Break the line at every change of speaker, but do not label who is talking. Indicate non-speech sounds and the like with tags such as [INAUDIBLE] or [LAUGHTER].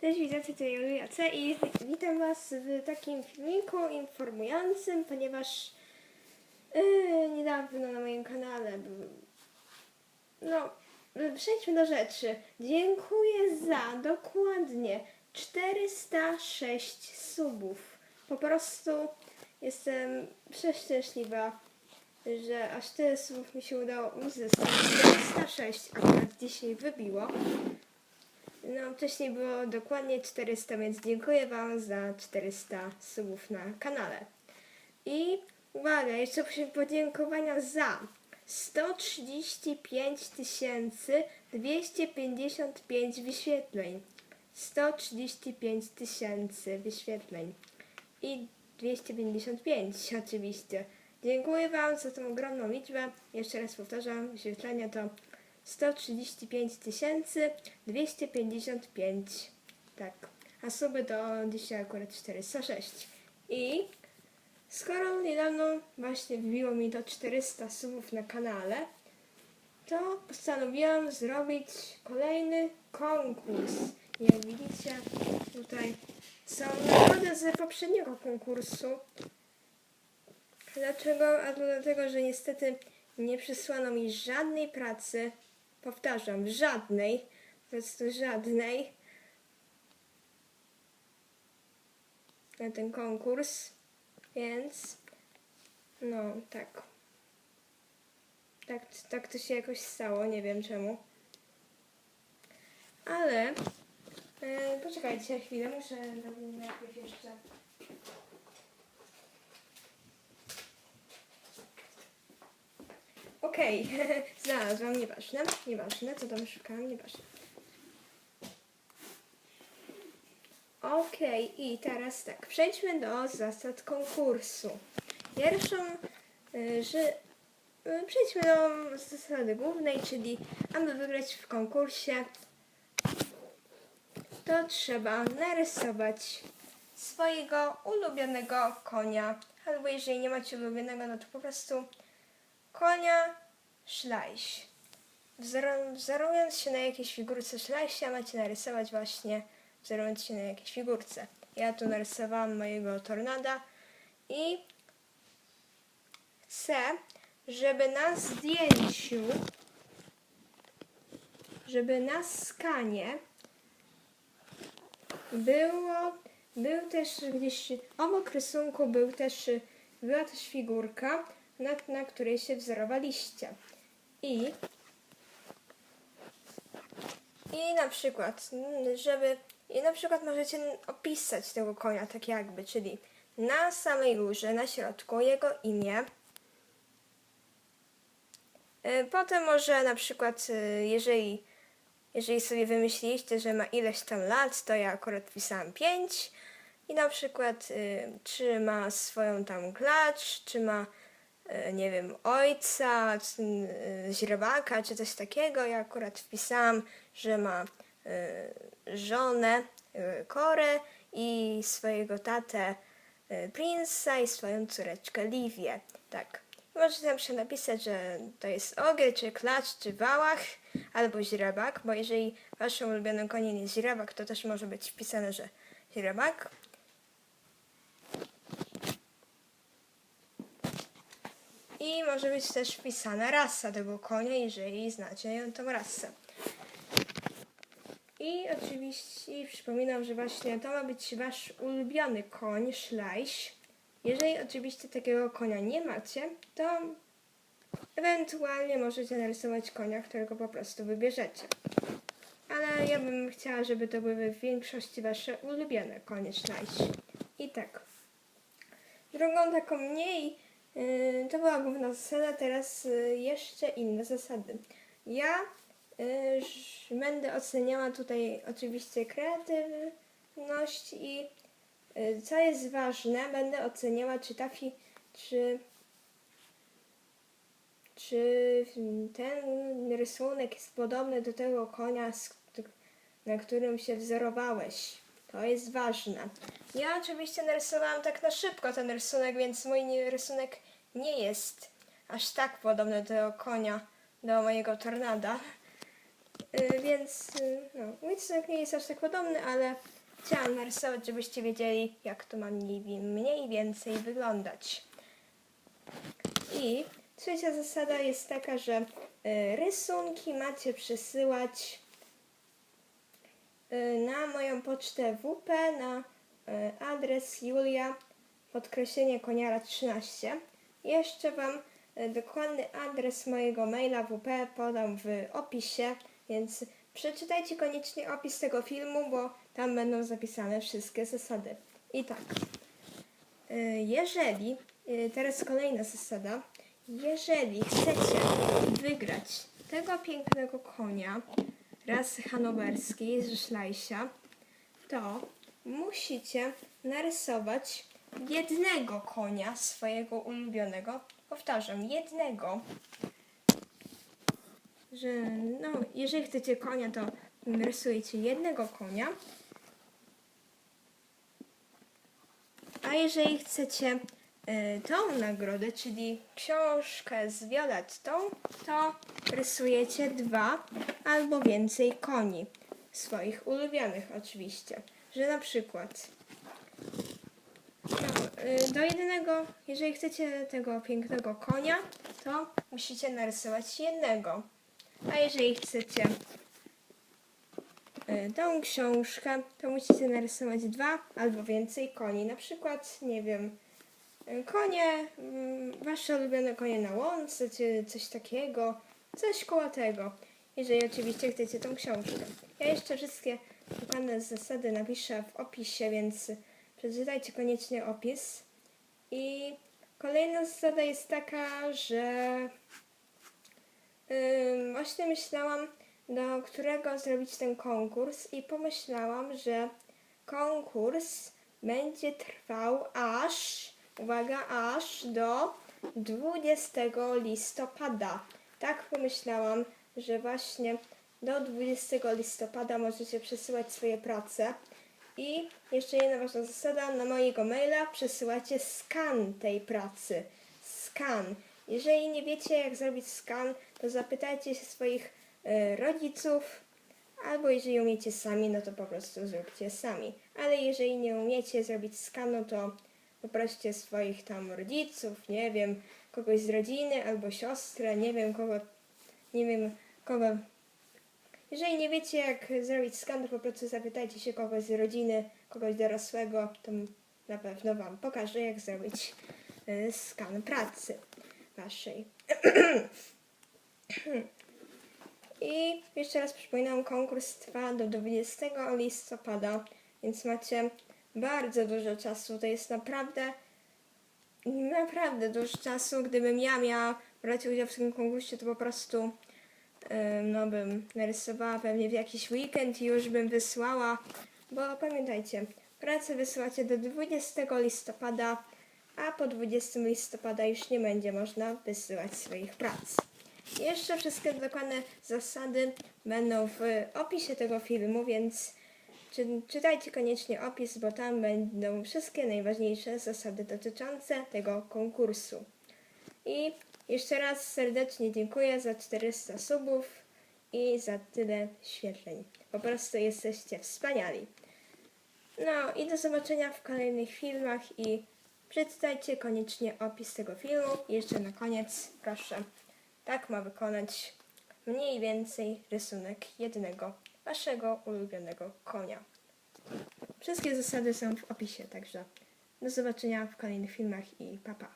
Cześć, witajcie, tutaj Julia C i witam Was w takim filmiku informującym, ponieważ yy, niedawno na moim kanale był... No, przejdźmy do rzeczy. Dziękuję za dokładnie 406 subów. Po prostu jestem przeszczęśliwa, że aż tyle subów mi się udało uzyskać. 406 akurat dzisiaj wybiło. No, wcześniej było dokładnie 400, więc dziękuję Wam za 400 subów na kanale. I uwaga, jeszcze podziękowania za 135 255 wyświetleń. 135 tysięcy wyświetleń. I 255 oczywiście. Dziękuję Wam za tą ogromną liczbę. Jeszcze raz powtarzam, wyświetlenia to 135 255. Tak. A suby to dzisiaj akurat 406. I skoro niedawno właśnie wbiło mi to 400 subów na kanale, to postanowiłam zrobić kolejny konkurs. Jak widzicie, tutaj są nagrody z poprzedniego konkursu. Dlaczego? A to dlatego, że niestety nie przysłano mi żadnej pracy. Powtarzam, żadnej. Po prostu żadnej. Na ten konkurs. Więc no tak. Tak, tak to się jakoś stało, nie wiem czemu. Ale e, poczekajcie chwilę, muszę najpierw jeszcze. Okej, [LAUGHS] znalazłam, nieważne, nieważne, co tam szukałam, nieważne. Okej, i teraz tak, przejdźmy do zasad konkursu. Pierwszą, y, że y, przejdźmy do zasady głównej, czyli aby wygrać w konkursie, to trzeba narysować swojego ulubionego konia. Albo jeżeli nie macie ulubionego, no to po prostu konia szlajś. Wzor- Wzorując się na jakiejś figurce szlajsia, macie narysować właśnie wzorując się na jakiejś figurce. Ja tu narysowałam mojego tornada i chcę, żeby na zdjęciu, żeby na skanie było, był też gdzieś obok rysunku był też, była też figurka, na, na której się wzorowaliście. I i na przykład, żeby i na przykład możecie opisać tego konia tak jakby, czyli na samej górze, na środku jego imię. Y, Potem może na przykład, y, jeżeli, jeżeli sobie wymyśliliście, że ma ileś tam lat, to ja akurat pisałam 5 i na przykład y, czy ma swoją tam klacz, czy ma nie wiem, ojca, y, źrebaka, czy coś takiego. Ja akurat wpisałam, że ma y, żonę Korę i swojego tatę Prince'a i swoją córeczkę Livię. Tak. Możecie tam się napisać, że to jest ogier, czy klacz, czy wałach, albo źrebak, bo jeżeli waszym ulubionym koniem jest źrebak, to też może być wpisane, że źrebak. I może być też wpisana rasa tego konia, jeżeli znacie tą rasę. I oczywiście przypominam, że właśnie to ma być wasz ulubiony koń, szlajś. Jeżeli oczywiście takiego konia nie macie, to ewentualnie możecie narysować konia, którego po prostu wybierzecie. Ale ja bym chciała, żeby to były w większości wasze ulubione konie szlajś. I tak. Drugą taką mniej, to była główna zasada, teraz yy, jeszcze inne zasady. Ja yy, ż- będę oceniała tutaj oczywiście kreatywność i yy, co jest ważne, będę oceniała czy ta fi, czy czy ten rysunek jest podobny do tego konia, na którym się wzorowałeś. To jest ważne. Ja oczywiście narysowałam tak na szybko ten rysunek, więc mój rysunek nie jest aż tak podobny do konia, do mojego tornada. Y, więc y, no, mój rysunek nie jest aż tak podobny, ale chciałam narysować, żebyście wiedzieli, jak to ma mniej, mniej więcej wyglądać. I trzecia zasada jest taka, że y, rysunki macie przesyłać na moją pocztę WP na y, adres Julia podkreślenie koniara 13. Jeszcze Wam y, dokładny adres mojego maila WP podam w opisie, więc przeczytajcie koniecznie opis tego filmu, bo tam będą zapisane wszystkie zasady. I tak, y, jeżeli, y, teraz kolejna zasada, jeżeli chcecie wygrać tego pięknego konia rasy hanowerskiej z Szlajsia, to musicie narysować jednego konia swojego ulubionego. Powtarzam, jednego. Że no, jeżeli chcecie konia, to rysujecie jednego konia. A jeżeli chcecie tą nagrodę, czyli książkę z Violettą, to rysujecie dwa albo więcej koni. Swoich ulubionych oczywiście. Że na przykład no, y, do jednego, jeżeli chcecie tego pięknego konia, to musicie narysować jednego. A jeżeli chcecie y, tą książkę, to musicie narysować dwa albo więcej koni. Na przykład, nie wiem, y, konie, mm, wasze ulubione konie na łące, czy coś takiego, coś koło tego. Jeżeli oczywiście chcecie tą książkę. Ja jeszcze wszystkie dokładne zasady napiszę w opisie, więc przeczytajcie koniecznie opis. I kolejna zasada jest taka, że Ym, właśnie myślałam, do którego zrobić ten konkurs i pomyślałam, że konkurs będzie trwał aż, uwaga, aż do 20 listopada. Tak pomyślałam, że właśnie do 20 listopada możecie przesyłać swoje prace. I jeszcze jedna ważna zasada, na mojego maila przesyłacie skan tej pracy. Skan. Jeżeli nie wiecie, jak zrobić skan, to zapytajcie się swoich e, rodziców, albo jeżeli umiecie sami, no to po prostu zróbcie sami. Ale jeżeli nie umiecie zrobić skanu, to poproście swoich tam rodziców, nie wiem, kogoś z rodziny, albo siostrę, nie wiem kogo, nie wiem kogo. Jeżeli nie wiecie, jak zrobić skan, to po prostu zapytajcie się kogoś z rodziny, kogoś dorosłego, to na pewno Wam pokażę, jak zrobić e, skan pracy waszej. [CLEARS THROAT] I jeszcze raz przypominam, konkurs trwa do 20 listopada, więc macie bardzo dużo czasu. To jest naprawdę, naprawdę dużo czasu. Gdybym ja miała brać udział w tym konkursie, to po prostu no bym narysowała pewnie w jakiś weekend i już bym wysłała, bo pamiętajcie, pracę wysyłacie do 20 listopada, a po 20 listopada już nie będzie można wysyłać swoich prac. Jeszcze wszystkie dokładne zasady będą w opisie tego filmu, więc czy, czytajcie koniecznie opis, bo tam będą wszystkie najważniejsze zasady dotyczące tego konkursu. I jeszcze raz serdecznie dziękuję za 400 subów i za tyle świetleń. Po prostu jesteście wspaniali. No i do zobaczenia w kolejnych filmach i przeczytajcie koniecznie opis tego filmu. I jeszcze na koniec proszę, tak ma wykonać mniej więcej rysunek jednego waszego ulubionego konia. Wszystkie zasady są w opisie, także do zobaczenia w kolejnych filmach i pa pa.